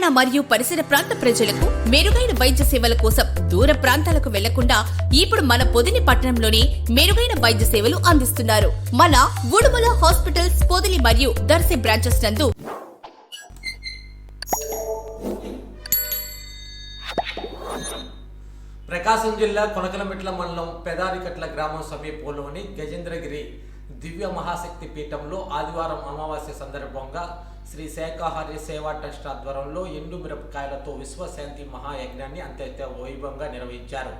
తెలంగాణ మరియు పరిసర ప్రాంత ప్రజలకు మెరుగైన వైద్య సేవల కోసం దూర ప్రాంతాలకు వెళ్ళకుండా ఇప్పుడు మన పొదిని పట్టణంలోనే మెరుగైన వైద్య సేవలు అందిస్తున్నారు. మన ఉడుమల హాస్పిటల్స్ పొదిలి మరియు దర్శి బ్రాంచెస్ నందు ప్రకాశం జిల్లా కొనకలమిట్ల మండలం పెదారికట్ల గ్రామం సమీపంలోని గజేంద్రగిరి దివ్య మహాశక్తి పీఠంలో ఆదివారం అమావాస్య సందర్భంగా శ్రీ శాఖాహారి సేవా ట్రస్ట్ ఆధ్వర్యంలో ఎండు మిరపకాయలతో విశ్వశాంతి మహాయజ్ఞాన్ని అంత్యంత వైభవంగా నిర్వహించారు.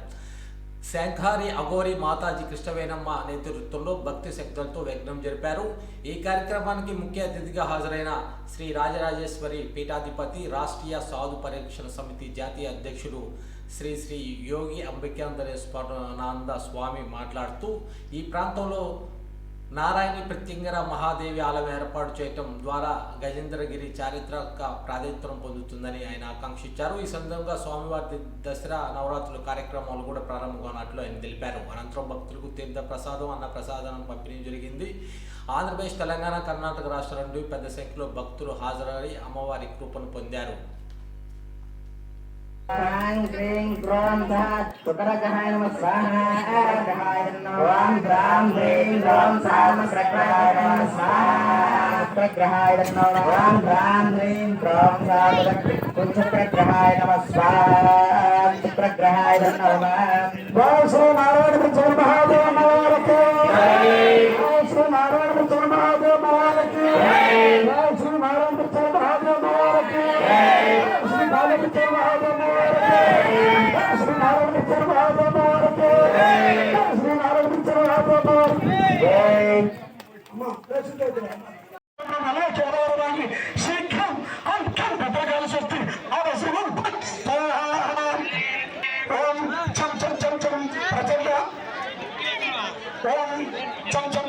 శాంఖారి అఘోరి మాతాజీ కృష్ణవేణమ్మ నేతృత్వంలో భక్తి శక్తులతో యజ్ఞం జరిపారు. ఈ కార్యక్రమానికి ముఖ్య అతిథిగా హాజరైన శ్రీ రాజరాజేశ్వరి పీఠాధిపతి రాష్ట్రీయ సాధు పరీక్షణ సమితి జాతీయ అధ్యక్షుడు శ్రీ శ్రీ యోగి అంబికాంధరేశ్వరానంద స్వామి మాట్లాడుతూ ఈ ప్రాంతంలో నారాయణి ప్రత్యంగర మహాదేవి ఆలయం ఏర్పాటు చేయటం ద్వారా గజేంద్రగిరి చారిత్రక ప్రాధాన్యతను పొందుతుందని ఆయన ఆకాంక్షించారు. ఈ సందర్భంగా స్వామివారి దసరా నవరాత్రుల కార్యక్రమాలు కూడా ప్రారంభమైనట్లు ఆయన తెలిపారు. అనంతరం భక్తులకు తీర్థ ప్రసాదం అన్న ప్రసాదం పంపిణీ జరిగింది. ఆంధ్రప్రదేశ్ తెలంగాణ కర్ణాటక రాష్ట్రాల నుండి పెద్ద సంఖ్యలో భక్తులు హాజరై అమ్మవారి కృపను పొందారు. ប្រាំងក្រែងព្រមថាប្រកាសកាយនមស្ហាអរកាយនោប្រាំប្រាំក្រែងព្រមសាមស្រកាយនមស្ហាប្រកាសកាយនោប្រាំប្រាំក្រែងព្រមសាមស្រកាគុណប្រកាសកាយនមស្ហាប្រកាសកាយនោប្រាំបោសូមអរគុណសូមមហាទេមរកេ అలా శీఘ్రం అంతం పెట్టగలిసి వస్తే అవసరం ఓం చం చం చం చం ప్రచండ. ఓం చం చం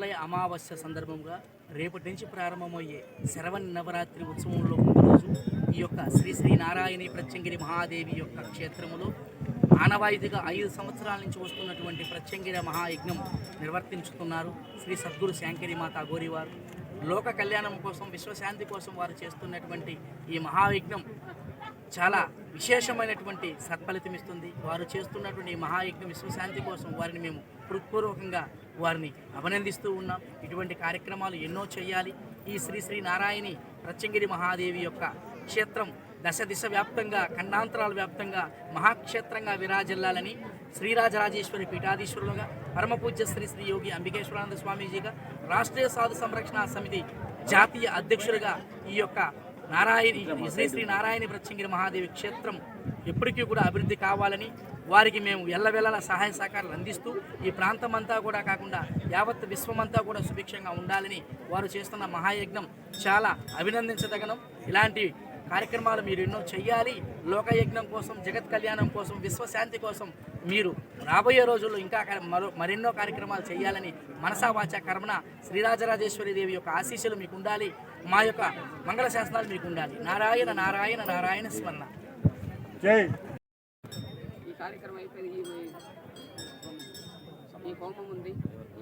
మహాలయ అమావాస్య సందర్భంగా రేపటి నుంచి ప్రారంభమయ్యే శరవణ నవరాత్రి ఉత్సవంలో రోజు ఈ యొక్క శ్రీ శ్రీ నారాయణి ప్రత్యంగిరి మహాదేవి యొక్క క్షేత్రములో ఆనవాయితీగా ఐదు సంవత్సరాల నుంచి వస్తున్నటువంటి ప్రత్యంగిరి మహాయజ్ఞం నిర్వర్తించుతున్నారు శ్రీ సద్గురు శాంకరి మాత గోరివారు. లోక కళ్యాణం కోసం విశ్వశాంతి కోసం వారు చేస్తున్నటువంటి ఈ మహాయజ్ఞం చాలా విశేషమైనటువంటి సత్ఫలితం ఇస్తుంది వారు చేస్తున్నటువంటి ఈ మహాయజ్ఞం విశ్వశాంతి కోసం వారిని మేము హృత్పూర్వకంగా వారిని అభినందిస్తూ ఉన్నాం. ఇటువంటి కార్యక్రమాలు ఎన్నో చేయాలి. ఈ శ్రీ శ్రీ నారాయణి రచ్చంగిరి మహాదేవి యొక్క క్షేత్రం దశ దిశ వ్యాప్తంగా ఖండాంతరాల వ్యాప్తంగా మహాక్షేత్రంగా విరాజిల్లాలని శ్రీరాజరాజేశ్వరి పీఠాధీశ్వరులుగా పరమపూజ్య శ్రీ శ్రీ యోగి అంబికేశ్వరానంద స్వామీజీగా రాష్ట్రీయ సాధు సంరక్షణ సమితి జాతీయ అధ్యక్షులుగా ఈ యొక్క నారాయణి శ్రీ శ్రీ నారాయణ ప్రత్యంగిరి మహాదేవి క్షేత్రం ఎప్పటికీ కూడా అభివృద్ధి కావాలని వారికి మేము ఎల్లవెల్లల సహాయ సహకారాలు అందిస్తూ ఈ ప్రాంతం అంతా కూడా కాకుండా యావత్ విశ్వమంతా కూడా సుభిక్షంగా ఉండాలని వారు చేస్తున్న మహాయజ్ఞం చాలా అభినందించదగనం. ఇలాంటి కార్యక్రమాలు మీరు ఎన్నో చేయాలి లోకయజ్ఞం కోసం జగత్ కళ్యాణం కోసం విశ్వశాంతి కోసం మీరు రాబోయే రోజుల్లో ఇంకా మరో మరెన్నో కార్యక్రమాలు చేయాలని మనసా వాచ కర్మణ శ్రీరాజరాజేశ్వరి దేవి యొక్క ఆశీస్సులు మీకు ఉండాలి మా యొక్క మంగళ శాసనాలు మీకు ఉండాలి నారాయణ నారాయణ నారాయణ స్మరణ. ఈ కార్యక్రమం అయిపోయింది. ఈ ఈ హోమం ఉంది.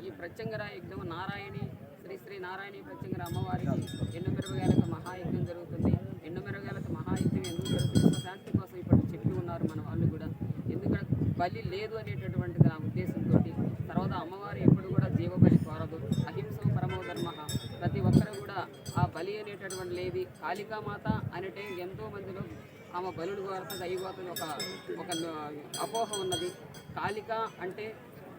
ఈ ప్రత్యంగర యజ్ఞం నారాయణి శ్రీ శ్రీ నారాయణి ప్రత్యంగర అమ్మవారికి ఎన్నో మెరుగుగాలతో మహాయజ్ఞం జరుగుతుంది. ఎన్నో మెరుగుగాలతో మహాయజ్ఞం ఎందుకు జరుగుతుంది శాంతి కోసం ఇప్పుడు చెప్పి ఉన్నారు మన వాళ్ళు కూడా ఎందుకంటే బలి లేదు అనేటటువంటి నా ఉద్దేశంతో తర్వాత అమ్మవారు ఎప్పుడు కూడా జీవబలి కోరదు. అహింస పరమో ధర్మ. ప్రతి ఒక్కరు కూడా ఆ బలి అనేటటువంటి లేది. కాళికామాత అనేటే ఎంతో మందిలో ఆమె బలుడు కోరుతుంది అయిపోతుంది ఒక ఒక అపోహ ఉన్నది. కాళిక అంటే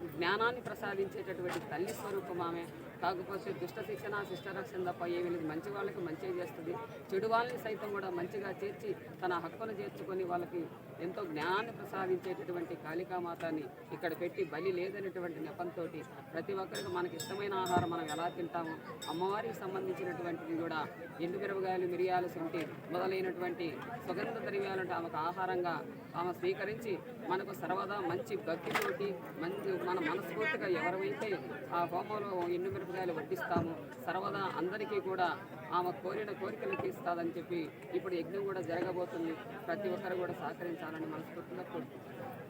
జ్ఞానాన్ని ప్రసాదించేటటువంటి తల్లి స్వరూపం ఆమె. కాకపోతే దుష్ట శిక్షణ శిష్ట రక్షణ తప్ప ఏమీ లేదు. మంచి వాళ్ళకి మంచిగా చేస్తుంది. చెడు వాళ్ళని సైతం కూడా మంచిగా చేర్చి తన హక్కును చేర్చుకొని వాళ్ళకి ఎంతో జ్ఞానాన్ని ప్రసాదించేటటువంటి కాళికామాతని ఇక్కడ పెట్టి బలి లేదనేటువంటి నెపంతో ప్రతి ఒక్కరికి మనకి ఇష్టమైన ఆహారం మనం ఎలా తింటామో అమ్మవారికి సంబంధించినటువంటిది కూడా ఎండు మిరపకాయలు మిరియాలు శుంఠి మొదలైనటువంటి సుగంధ ద్రవ్యాలంటే ఆమెకు ఆహారంగా ఆమె స్వీకరించి మనకు సర్వదా మంచి భక్తితోటి మంచి మన మనస్ఫూర్తిగా ఎవరైతే ఆ హోమంలో ఎన్ని మిరపకాయలు వడ్డిస్తామో సర్వదా అందరికీ కూడా ఆమె కోరిన కోరికలు తీస్తాదని చెప్పి ఇప్పుడు యజ్ఞం కూడా జరగబోతుంది. ప్రతి ఒక్కరు కూడా సహకరించాలని మనస్ఫూర్తిగా కోరుకుంటున్నాను.